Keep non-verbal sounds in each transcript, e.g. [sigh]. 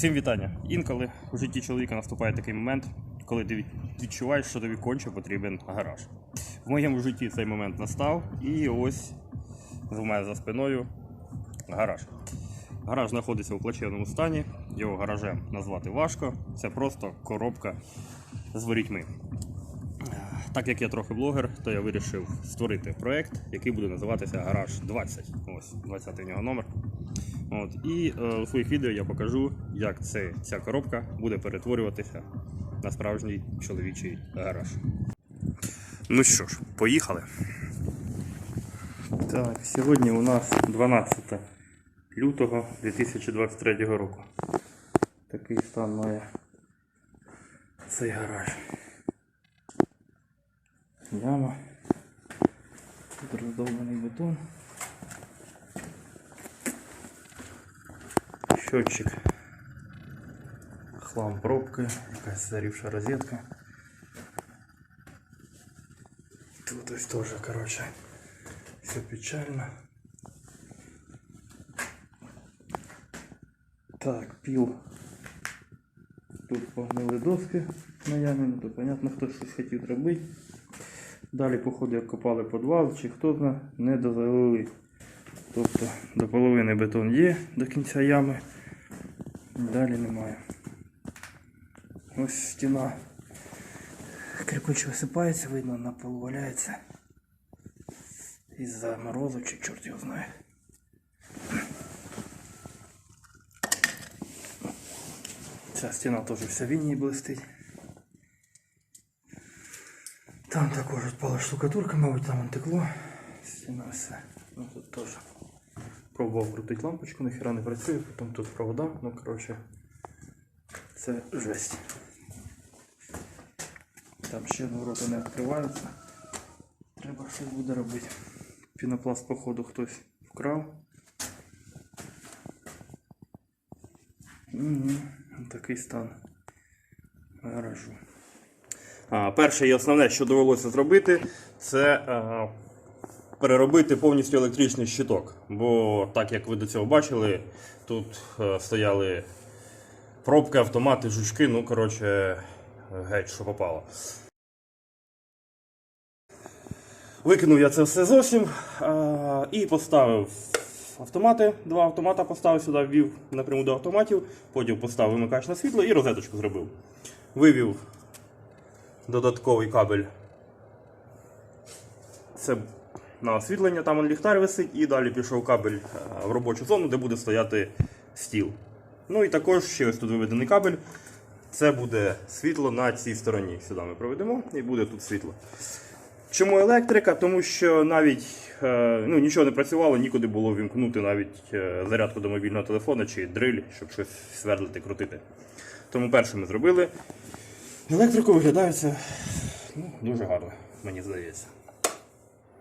Всім вітання. Інколи у житті чоловіка наступає такий момент, коли ти відчуваєш, що тобі конче потрібен гараж. В моєму житті цей момент настав, і ось в мене за спиною гараж. Гараж знаходиться у плачевному стані, його гаражем назвати важко. Це просто коробка з ворітьми. Так як я трохи блогер, то я вирішив створити проект, який буде називатися Гараж 20. Ось 20 у нього номер. От, і е, у своїх відео я покажу, як це, ця коробка буде перетворюватися на справжній чоловічий гараж. Ну що ж, поїхали. Так, сьогодні у нас 12 лютого 2023 року. Такий стан має цей гараж. Яма. Тут роздовбаний бетон. Счетчик. Хлам пробки, якась зарівша розетка. Тут ось теж, короче, все печально. Так, пил. Тут погнили доски на ямі, ну то понятно, хто щось хотів робити. Далі, походу, як копали підвал, чи хто знає, не дозалили. Тобто до половини бетон є до кінця ями. Далі немає. Ось стіна. Кирпич висипається, видно, на полу валяється. Із-за морозу чи чорт його знає. Ця стіна теж вся в інії блистить. Там також відпала штукатурка, мабуть, там он текло. Стіна все. Ну тут теж. Пробував крутити лампочку, ніхера не працює, потім тут провода, ну коротше. Це жесть. Там ще ворота не відкриваються. Треба щось буде робити. Пінопласт, походу, хтось вкрав. Угу. Такий стан гаражу. Перше і основне, що довелося зробити, це переробити повністю електричний щиток. Бо, так як ви до цього бачили, тут е, стояли пробки, автомати, жучки, ну коротше, геть, що попало. Викинув я це все зовсім а, і поставив автомати. Два автомата поставив сюди, ввів напряму до автоматів, потім поставив вимикач на світло і розеточку зробив. Вивів додатковий кабель. Це на освітлення, там ліхтар висить, і далі пішов кабель е, в робочу зону, де буде стояти стіл. Ну і також ще ось тут виведений кабель. Це буде світло на цій стороні. Сюди ми проведемо і буде тут світло. Чому електрика? Тому що навіть е, ну, нічого не працювало, нікуди було вімкнути навіть е, зарядку до мобільного телефона чи дриль, щоб щось свердлити, крутити. Тому перше ми зробили. Електрику виглядає це ну, дуже гарно, мені здається.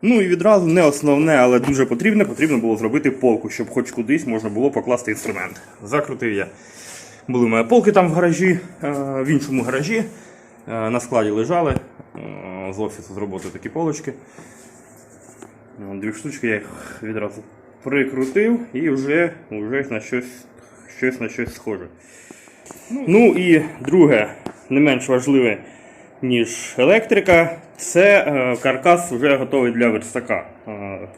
Ну і відразу не основне, але дуже потрібне, потрібно було зробити полку, щоб хоч кудись можна було покласти інструмент. Закрутив я. Були в мене полки там в гаражі, е, в іншому гаражі. Е, На складі лежали е, з офісу з роботи такі полочки. Е, Дві штучки я їх відразу прикрутив і вже, вже на щось, щось на щось схоже. Ну і друге, не менш важливе, ніж електрика, це е, каркас вже готовий для верстака. Е,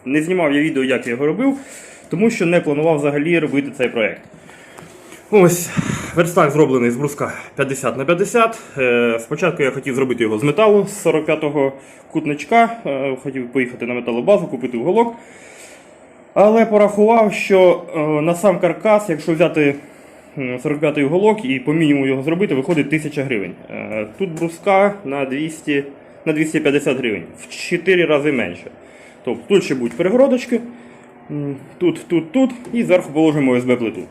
не знімав я відео, як я його робив, тому що не планував взагалі робити цей проєкт. Ось верстак зроблений з бруска 50 на 50. Е, спочатку я хотів зробити його з металу з 45-го кутничка. Хотів поїхати на металобазу, купити уголок. Але порахував, що на сам каркас, якщо взяти 45-й уголок і по мінімуму його зробити, виходить 1000 гривень. Е, Тут бруска на 200, на 250 гривень, в 4 рази менше. Тобто тут ще будуть перегородочки, тут, тут, тут, і зверху положимо ОСБ плиту.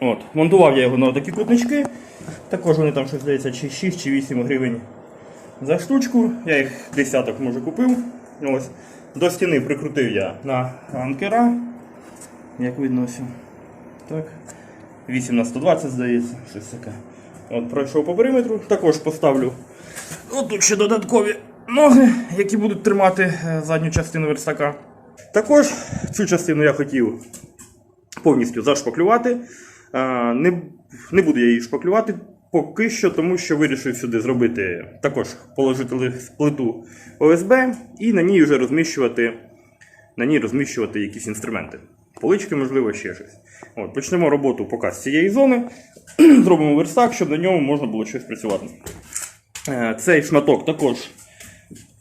От, монтував я його на такі кутнички. Також вони там щось здається, чи 6 чи 8 гривень за штучку. Я їх десяток може купив. Ось. До стіни прикрутив я на анкера. Як видно ось. Так. 8 на 120 здається, щось таке. От пройшов по периметру, також поставлю. От тут ще додаткові ноги, які будуть тримати е, задню частину верстака. Також цю частину я хотів повністю зашпаклювати. Е, Не Не буду я її шпаклювати поки що, тому що вирішив сюди зробити також положити плиту ОСБ і на ній вже розміщувати, на ній розміщувати якісь інструменти. Полички, можливо, ще щось. От, почнемо роботу поки з цієї зони. [clears throat] Зробимо верстак, щоб на ньому можна було щось працювати. Е, Цей шматок також,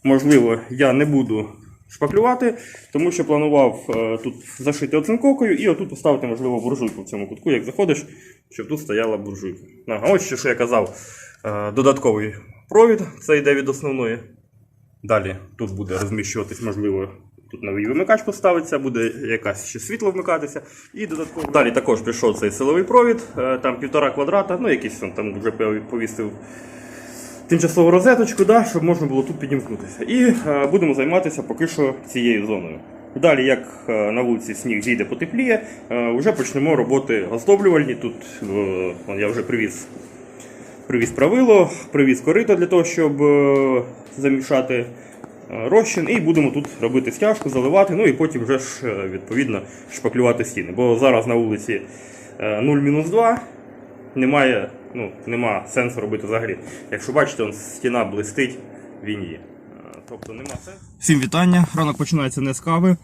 можливо, я не буду шпаклювати, тому що планував е, тут зашити оцинковкою і отут поставити, можливо, буржуйку в цьому кутку, як заходиш, щоб тут стояла буржуйка. Ага, ось що я казав, е, додатковий провід, це йде від основної. Далі тут буде розміщуватись, можливо, тут новий вимикач поставиться, буде якась ще світло вмикатися. І додатково. Далі також пішов цей силовий провід, е, там півтора квадрата, ну якийсь там вже повістив тимчасову розеточку, да, щоб можна було тут підімкнутися. І е, будемо займатися поки що цією зоною. Далі, як е, на вулиці сніг зійде потепліє, вже почнемо роботи оздоблювальні. Тут я вже привіз, привіз правило, привіз корито для того, щоб замішати розчин, і будемо тут робити стяжку, заливати, ну і потім вже ж е, відповідно шпаклювати стіни. Бо зараз на вулиці е, 0-2 немає, ну, нема сенсу робити взагалі. Якщо бачите, он, стіна блистить, він є. Е, Тобто нема сенсу. Всім вітання. Ранок починається не з кави.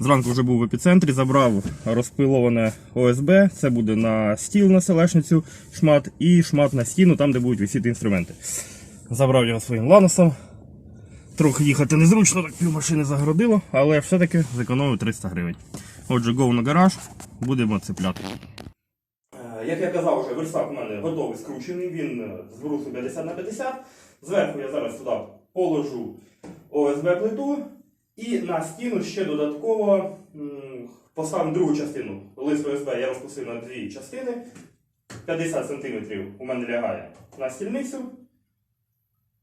Зранку вже був в епіцентрі, забрав розпиловане ОСБ. Це буде на стіл на селешницю шмат і шмат на стіну, там, де будуть висіти інструменти. Забрав його своїм ланосом. Трохи їхати незручно, так пів машини загородило, але все-таки зекономив 300 гривень. Отже, гоу на гараж, будемо цепляти. Е, Як я казав, вже верстак у мене готовий скручений, він е, з брусу 50 на 50. Зверху я зараз туди положу ОСБ плиту і на стіну ще додатково м, поставимо другу частину. Лист ОСБ я розкусив на дві частини. 50 см у мене лягає на стільницю.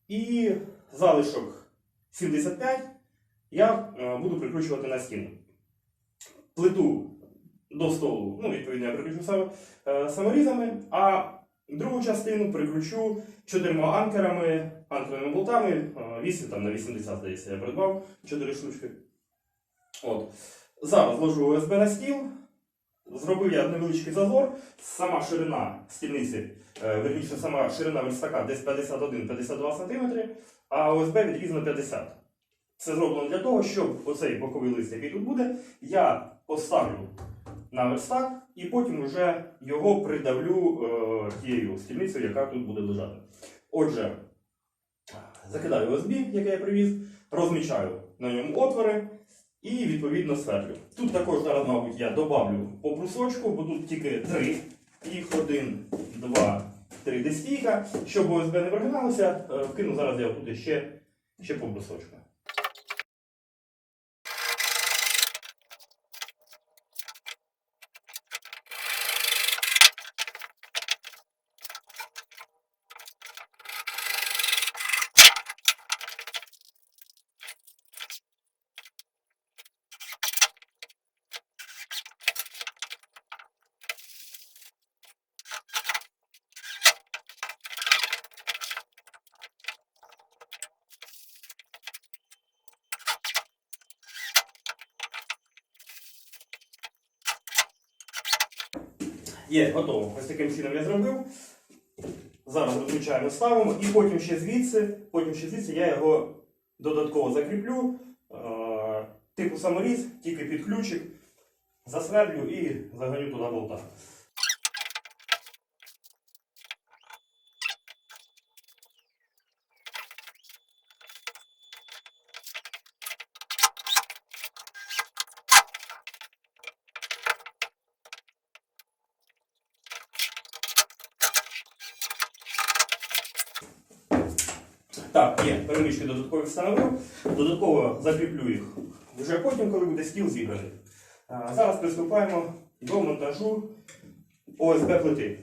І залишок 75 я е, буду прикручувати на стіну. Плиту до столу, ну, відповідно, я прикручу е, саморізами, а другу частину прикручу чотирма анкерами, анкерними болтами, е, 8 там, на 80, здається, я придбав 4 штучки. От. Зараз ложу ОСБ на стіл, зробив я невеличкий зазор, сама ширина стільниці, е, верніше, сама ширина верстака десь 51-52 см, а ОСБ відрізано 50 Це зроблено для того, щоб оцей боковий лист, який тут буде, я поставлю на верстак і потім вже його придавлю е, тією стільницею, яка тут буде лежати. Отже, закидаю ОСБ, яке я привіз, розмічаю на ньому отвори і відповідно сверлю. Тут також зараз, мабуть, я добавлю по брусочку, бо тут тільки три. Їх один, два, три де стійка. Щоб ОСБ не прогиналося, е, вкину зараз я тут ще, ще по брусочку. Є, готово. Ось таким чином я зробив. Зараз виключаємо, ставимо і потім ще звідси, потім ще звідси я його додатково закріплю. Е, типу саморіз, тільки під ключик, засверлю і заганю туди болта. Так, є, перемички додаткові встановив. Додатково закріплю їх вже потім, коли буде стіл зібраний. Зараз приступаємо до монтажу ОСБ плити.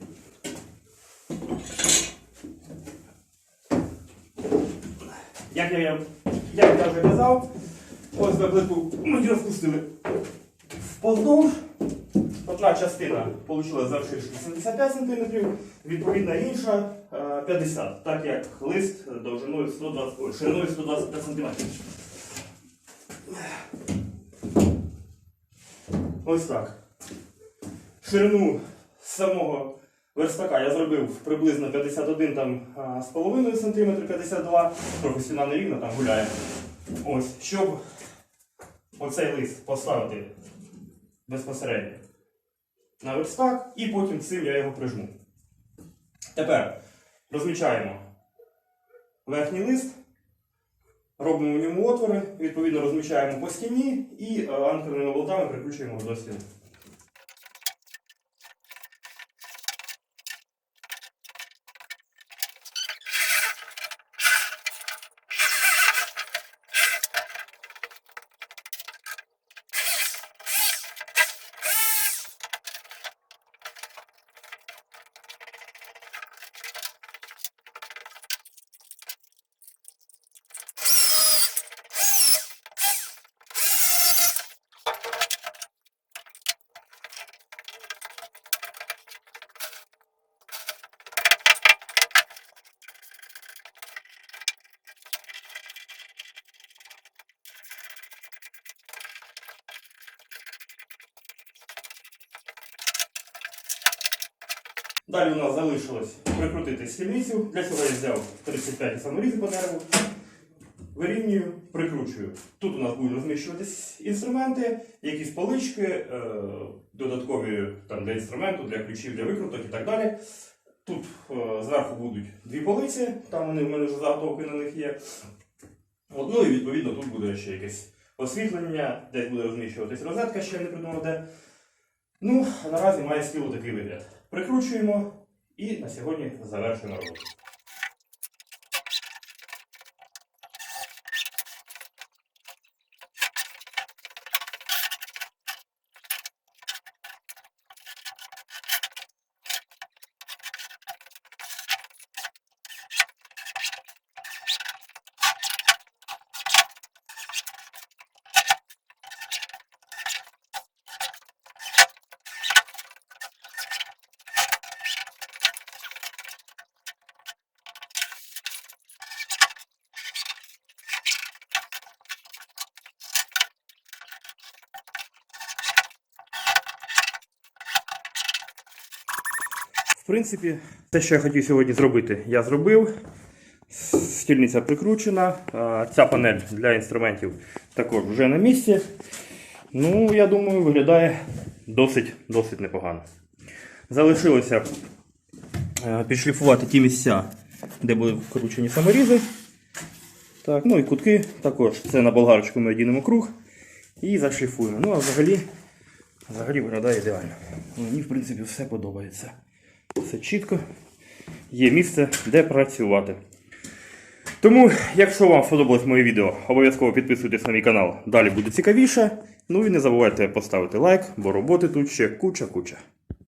Як я, як я вже казав, ОСБ плиту ми розпустили вповдовж. Одна частина вийшла завширшки 75 см, відповідна інша е, 50 так як лист довжиною 120, ой, шириною 125 см. Ось так. Ширину самого верстака я зробив приблизно 51 там, з половиною см, 52 трохи стіна нерівна, там гуляє. Ось, щоб оцей лист поставити безпосередньо на верстак, і потім цим я його прижму. Тепер розмічаємо верхній лист, робимо в ньому отвори, відповідно розмічаємо по стіні і е, анкерними болтами прикручуємо до стіни. Далі у нас залишилось прикрутити стільницю. Для цього я взяв 35 саморізи по дереву. Вирівнюю, прикручую. Тут у нас будуть розміщуватись інструменти, якісь полички, е, додаткові там, для інструменту, для ключів, для викруток і так далі. Тут е, зверху будуть дві полиці, там вони в мене вже заготовки на них є. Ну і відповідно тут буде ще якесь освітлення, десь буде розміщуватись розетка, ще не придумав де. Ну, наразі має стіло такий вигляд. Прикручуємо і на сьогодні завершуємо роботу. В принципі, те, що я хотів сьогодні зробити, я зробив. Стільниця прикручена. Ця панель для інструментів також вже на місці. Ну, я думаю, виглядає досить, досить непогано. Залишилося е, підшліфувати ті місця, де були вкручені саморізи. Так, ну і кутки також. Це на болгарочку ми одінемо круг і зашліфуємо. Ну, а взагалі, взагалі виглядає ідеально. Мені, в принципі, все подобається. Все чітко. Є місце, де працювати. Тому, якщо вам сподобалось моє відео, обов'язково підписуйтесь на мій канал. Далі буде цікавіше. Ну і не забувайте поставити лайк, бо роботи тут ще куча-куча.